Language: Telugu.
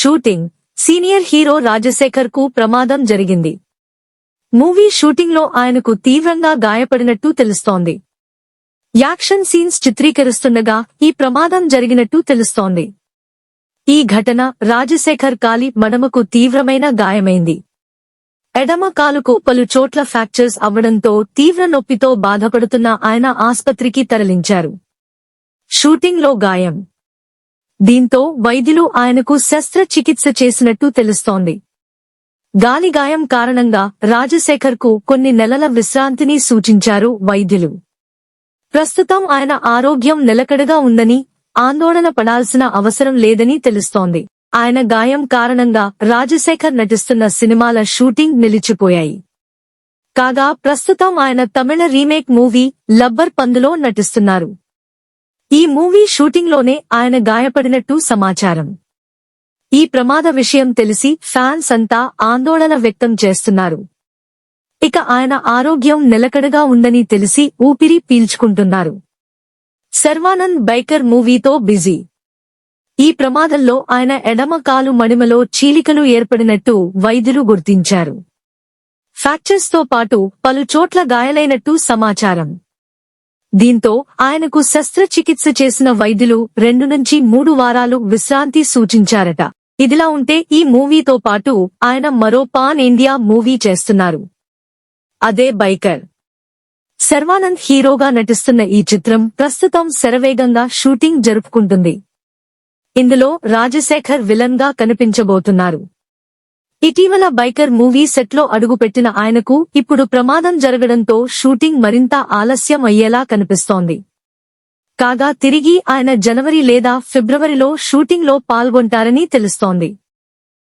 షూటింగ్. సీనియర్ హీరో రాజశేఖర్కు ప్రమాదం జరిగింది. మూవీ షూటింగ్లో ఆయనకు తీవ్రంగా గాయపడినట్టు తెలుస్తోంది. యాక్షన్ సీన్స్ చిత్రీకరిస్తుండగా ఈ ప్రమాదం జరిగినట్టు తెలుస్తోంది. ఈ ఘటన రాజశేఖర్ కాలి మడమకు తీవ్రమైన గాయమైంది. ఎడమ కాలుకు పలు చోట్ల ఫ్రాక్చర్స్ అవ్వడంతో తీవ్ర నొప్పితో బాధపడుతున్న ఆయన ఆస్పత్రికి తరలించారు. షూటింగ్లో గాయం. దీంతో వైద్యులు ఆయనకు శస్త్రచికిత్స చేసినట్టు తెలుస్తోంది. గాలి గాయం కారణంగా రాజశేఖర్కు కొన్ని నెలల విశ్రాంతిని సూచించారు వైద్యులు. ప్రస్తుతం ఆయన ఆరోగ్యం నిలకడగా ఉందని ఆందోళన పడాల్సిన అవసరం లేదని తెలుస్తోంది. ఆయన గాయం కారణంగా రాజశేఖర్ నటిస్తున్న సినిమాల షూటింగ్ నిలిచిపోయాయి. కాగా ప్రస్తుతం ఆయన తమిళ రీమేక్ మూవీ లబ్బర్ పందులో నటిస్తున్నారు. ఈ మూవీ షూటింగ్లోనే ఆయన గాయపడినట్టు సమాచారం. ఈ ప్రమాద విషయం తెలిసి ఫ్యాన్స్ అంతా ఆందోళన వ్యక్తం చేస్తున్నారు. ఇక ఆయన ఆరోగ్యం నిలకడగా ఉందని తెలిసి ఊపిరి పీల్చుకుంటున్నారు. శర్వానంద్ బైకర్ మూవీతో బిజీ. ఈ ప్రమాదంలో ఆయన ఎడమ కాలు మడిమలో చీలికలు ఏర్పడినట్టు వైద్యులు గుర్తించారు. ఫ్రాక్చర్స్తో పాటు పలు చోట్ల గాయాలైనట్టు సమాచారం. దీంతో ఆయనకు శస్త్రచికిత్స చేసిన వైద్యులు రెండు నుంచి మూడు వారాలు విశ్రాంతి సూచించారట. ఇదిలా ఉంటే ఈ మూవీతో పాటు ఆయన మరో పాన్ ఇండియా మూవీ చేస్తున్నారు. అదే బైకర్. శర్వానంద్ హీరోగా నటిస్తున్న ఈ చిత్రం ప్రస్తుతం శరవేగంగా షూటింగ్ జరుపుకుంటుంది. ఇందులో రాజశేఖర్ విలన్గా కనిపించబోతున్నారు. ఇటీవల బైకర్ మూవీ సెట్లో అడుగుపెట్టిన ఆయనకు ఇప్పుడు ప్రమాదం జరగడంతో షూటింగ్ మరింత ఆలస్యం అయ్యేలా కనిపిస్తోంది. కాగా తిరిగి ఆయన జనవరి లేదా ఫిబ్రవరిలో షూటింగ్లో పాల్గొంటారని తెలుస్తోంది.